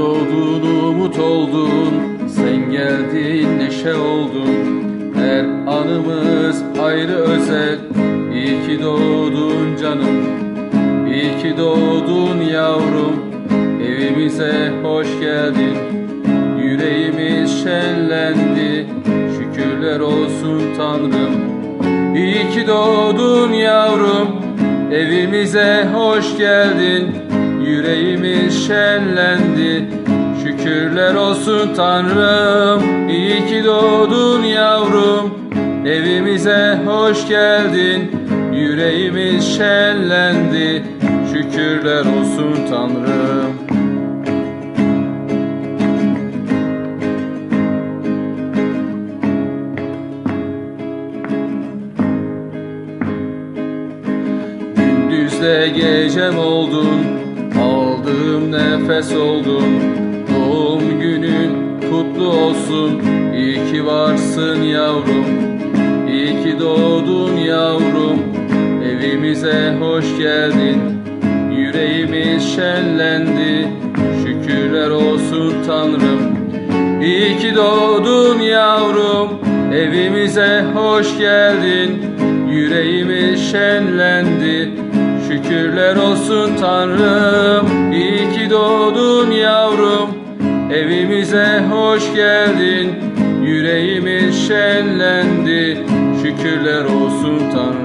doğdun umut oldun Sen geldin neşe oldun. Her anımız ayrı özel İyi ki doğdun canım İyi ki doğdun yavrum. Evimize hoş geldin Yüreğimiz şenlendi. Şükürler olsun Tanrım. İyi ki doğdun yavrum Evimize hoş geldin. Yüreğimiz şenlendi. Şükürler olsun Tanrım İyi ki doğdun yavrum. Evimize hoş geldin Yüreğimiz şenlendi. Şükürler olsun Tanrım. Gündüzde gecem oldun Nefes oldun Doğum günün kutlu olsun. İyi ki varsın yavrum. İyi ki doğdun yavrum. Evimize hoş geldin. Yüreğimiz şenlendi. Şükürler olsun Tanrım. İyi ki doğdun yavrum. Evimize hoş geldin. Yüreğimiz şenlendi Şükürler olsun Tanrım. İyi ki doğdun yavrum. Evimize hoş geldin. Yüreğimiz şenlendi. Şükürler olsun Tanrım